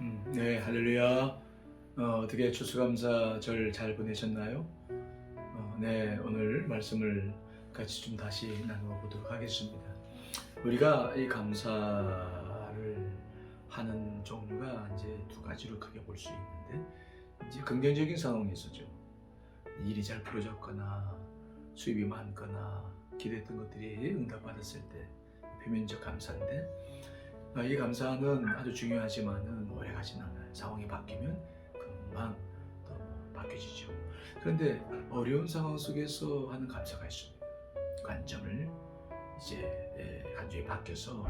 음, 네, 할렐루야. 어, 어떻게 추수감사절 잘 보내셨나요? 어, 네, 오늘 말씀을 같이 좀 다시 나누어 보도록 하겠습니다. 우리가 이 감사를 하는 종류가 이제 두 가지로 크게 볼 수 있는데, 이제 긍정적인 상황에서죠. 일이 잘 풀어졌거나 수입이 많거나 기대했던 것들이 응답받았을 때 표면적 감사인데 아, 이 감사는 아주 중요하지만은 오래 가진 않아요. 상황이 바뀌면 금방 또 바뀌어지죠. 그런데 어려운 상황 속에서 하는 감사가 있습니다. 관점을 이제 에, 간절히 바뀌어서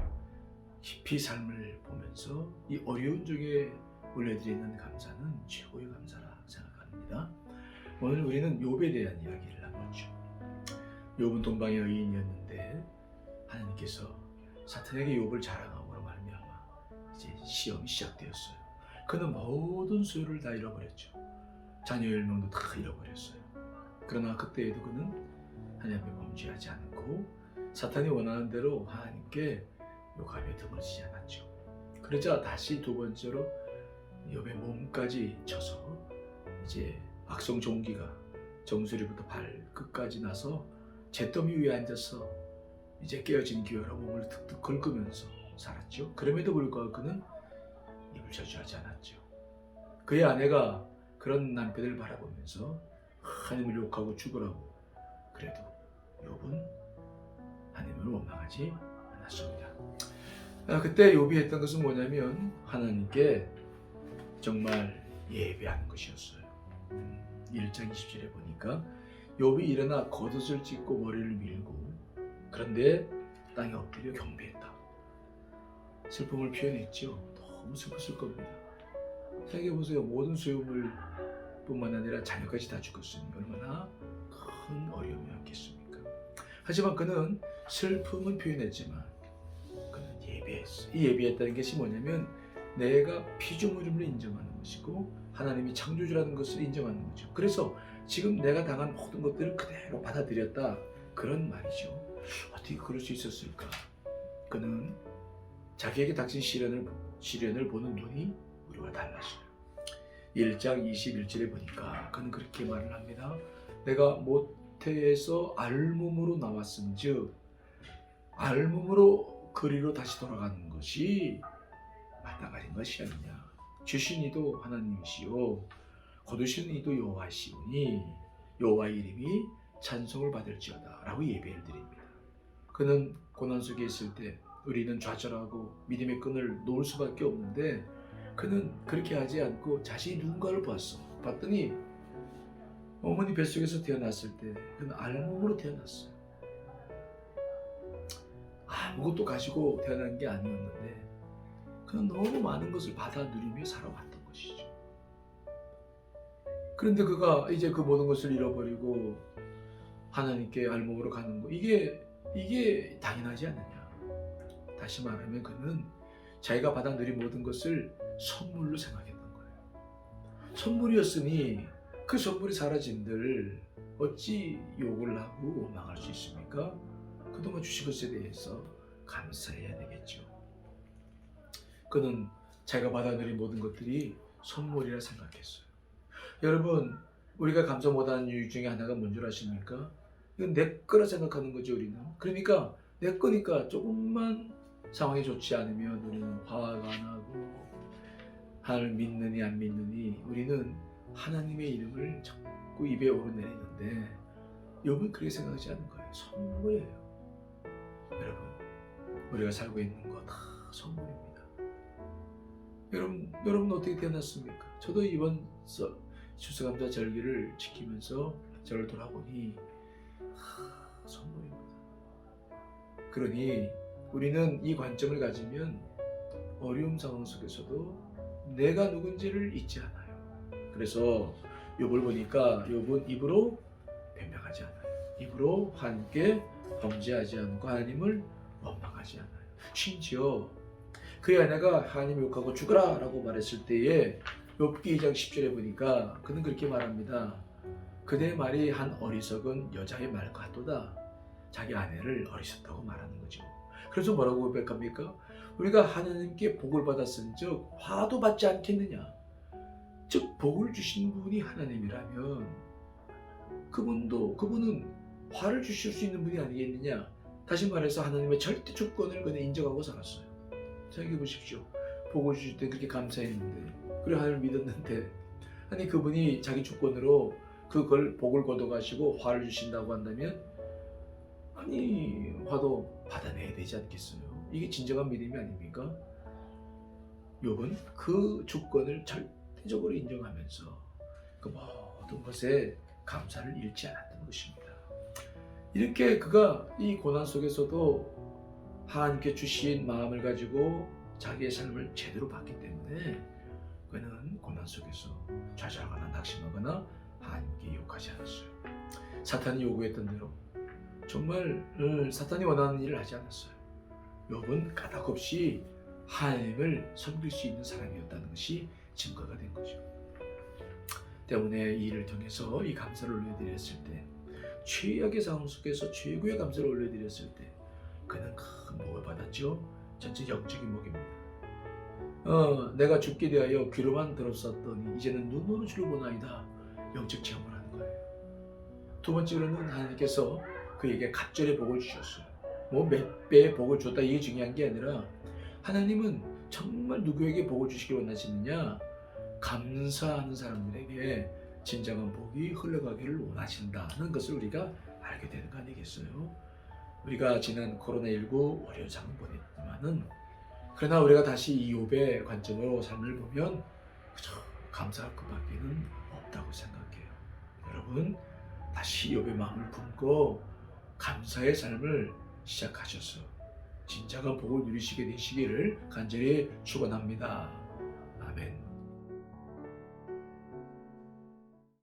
깊이 삶을 보면서 이 어려운 중에 올려드리는 감사는 최고의 감사라 생각합니다. 오늘 우리는 욥에 대한 이야기를 나누죠. 욥은 동방의 의인이었는데 하나님께서 사탄에게 욥을 말미암아 이제 시험이 시작되었어요. 그는 모든 소유를 다 잃어버렸죠. 자녀 열명도 다 잃어버렸어요. 그러나 그때에도 그는 하나님께 범죄하지 않고 사탄이 원하는 대로 하나님께 욕하며 등을 치지 않았죠. 그러자 다시 두 번째로 욥의 몸까지 쳐서 이제 악성 종기가 정수리부터 발 끝까지 나서 잿더미 위에 앉아서 이제 깨어진 기어로 몸을 툭툭 긁으면서 살았죠. 그럼에도 불구하고 그는 입을 저주하지 않았죠. 그의 아내가 그런 남편을 바라보면서 하나님을 욕하고 죽으라고 그래도 욥은 하나님을 원망하지 않았습니다. 아, 그때 욥이 했던 것은 뭐냐면 하나님께 정말 예배하는 것이었어요. 음, 1장 20절에 보니까 욥이 일어나 겉옷을 찢고 머리를 밀고 그런데 땅에 엎드려 경배했다. 슬픔을 표현했죠. 너무 슬펐을 겁니다. 생각해 보세요. 모든 소유물 뿐만 아니라 자녀까지 다 죽었으니 얼마나 큰 어려움이었겠습니까? 하지만 그는 슬픔은 표현했지만 그는 예배했어. 이 예배했다는 것이 뭐냐면 내가 피조물임을 인정하는 것이고 하나님이 창조주라는 것을 인정하는 거죠. 그래서 지금 내가 당한 모든 것들을 그대로 받아들였다. 그런 말이죠. 어떻게 그럴 수 있었을까? 그는 자기에게 닥친 시련을, 시련을 보는 눈이 우리와 달랐어요. 1장 21절에 보니까 그는 그렇게 말을 합니다. 내가 모태에서 알몸으로 나왔음 즉 알몸으로 그리로 다시 돌아가는 것이 마땅한 것이 아니냐. 주신 이도 하나님이시요 거두신 이도 여호와시오니 여호와 이름이 찬송을 받을지어다 라고 예배를 드립니다. 그는 고난 속에 있을 때 우리는 좌절하고 믿음의 끈을 놓을 수밖에 없는데 그는 그렇게 하지 않고 자신이 누군가를 봤어. 봤더니 어머니 뱃속에서 태어났을 때 그는 알몸으로 태어났어요. 아무것도 가지고 태어난 게 아니었는데 그는 너무 많은 것을 받아 누리며 살아왔던 것이죠. 그런데 그가 이제 그 모든 것을 잃어버리고 하나님께 알몸으로 가는 거 이게 이게 당연하지 않느냐. 다시 말하면 그는 자기가 받아 누린 모든 것을 선물로 생각했던 거예요. 선물이었으니 그 선물이 사라진들 어찌 욕을 하고 원망할 수 있습니까? 그동안 주신 것에 대해서 감사해야 되겠죠. 그는 자기가 받아 누린 모든 것들이 선물이라 생각했어요. 여러분, 우리가 감사 못하는 이유 중에 하나가 뭔 줄 아십니까? 이건 내 거라 생각하는 거죠, 우리는. 그러니까 내 거니까 조금만 상황이 좋지 않으면 우리는 화가 나고 하나님을 믿느니 안 믿느니 우리는 하나님의 이름을 자꾸 입에 오르내리는데 여러분 그렇게 생각하지 않는 거예요. 선물이에요. 여러분, 우리가 살고 있는 거 다 선물입니다. 여러분, 여러분 어떻게 태어났습니까? 저도 이번 서- 추수감사 절기를 지키면서 저를 돌아보니 하, 선물입니다. 그러니 우리는 이 관점을 가지면 어려움 상황 속에서도 내가 누군지를 잊지 않아요. 그래서 욥을 보니까 욥은 입으로 변명하지 않아요. 입으로 하나님께 범죄하지 않고 하나님을 원망하지 않아요. 심지어 그의 아내가 하나님 욕하고 죽어라 라고 말했을 때에 욥기 2장 10절에 보니까 그는 그렇게 말합니다. 그대 말이 한 어리석은 여자의 말 같도다. 자기 아내를 어리석다고 말하는 거죠. 그래서 뭐라고 고백합니까? 우리가 하나님께 복을 받았은즉 화도 받지 않겠느냐? 즉 복을 주신 분이 하나님이라면 그분도 그분은 화를 주실 수 있는 분이 아니겠느냐? 다시 말해서 하나님의 절대 주권을 그는 인정하고 살았어요. 생각해 보십시오. 복을 주실 때 그렇게 감사했는데 그래 하나님을 믿었는데 아니 그분이 자기 주권으로 그걸 복을 거둬가시고 화를 주신다고 한다면 아니 화도 받아내야 되지 않겠어요? 이게 진정한 믿음이 아닙니까? 욥은 그 주권을 절대적으로 인정하면서 그 모든 것에 감사를 잃지 않았던 것입니다. 이렇게 그가 이 고난 속에서도 하나님께 주신 마음을 가지고 자기의 삶을 제대로 봤기 때문에 그는 고난 속에서 좌절하거나 낙심하거나 하나님께 욕하지 않았어요. 사탄이 요구했던 대로 정말 어, 사탄이 원하는 일을 하지 않았어요. 욥은 까닭없이 하나님을 섬길 수 있는 사람이었다는 것이 증거가 된 거죠. 때문에 이 일을 통해서 이 감사를 올려드렸을 때 최악의 상황 속에서 최고의 감사를 올려드렸을 때 그는 큰 복을 받았죠. 전체 영적인 복입니다. 어, 내가 죽게 되하여 귀로만 들었었더니 이제는 눈으로 주를 보나이다. 영적 체험을 하는 거예요. 두 번째로는 하나님께서 그에게 갑절의 복을 주셨어요. 뭐 몇 배의 복을 줬다 이게 중요한 게 아니라 하나님은 정말 누구에게 복을 주시기 원하시느냐? 감사하는 사람들에게 진정한 복이 흘러가기를 원하신다는 것을 우리가 알게 되는 거 아니겠어요? 우리가 지난 코로나19 어려운 상황 보냈지만은 그러나 우리가 다시 이욥의 관점으로 삶을 보면 그저 감사할 것밖에는 없다고 생각해요. 여러분 다시 욥의 마음을 품고 감사의 삶을 시작하셔서 진정한 복을 누리시게 되시기를 간절히 축원합니다.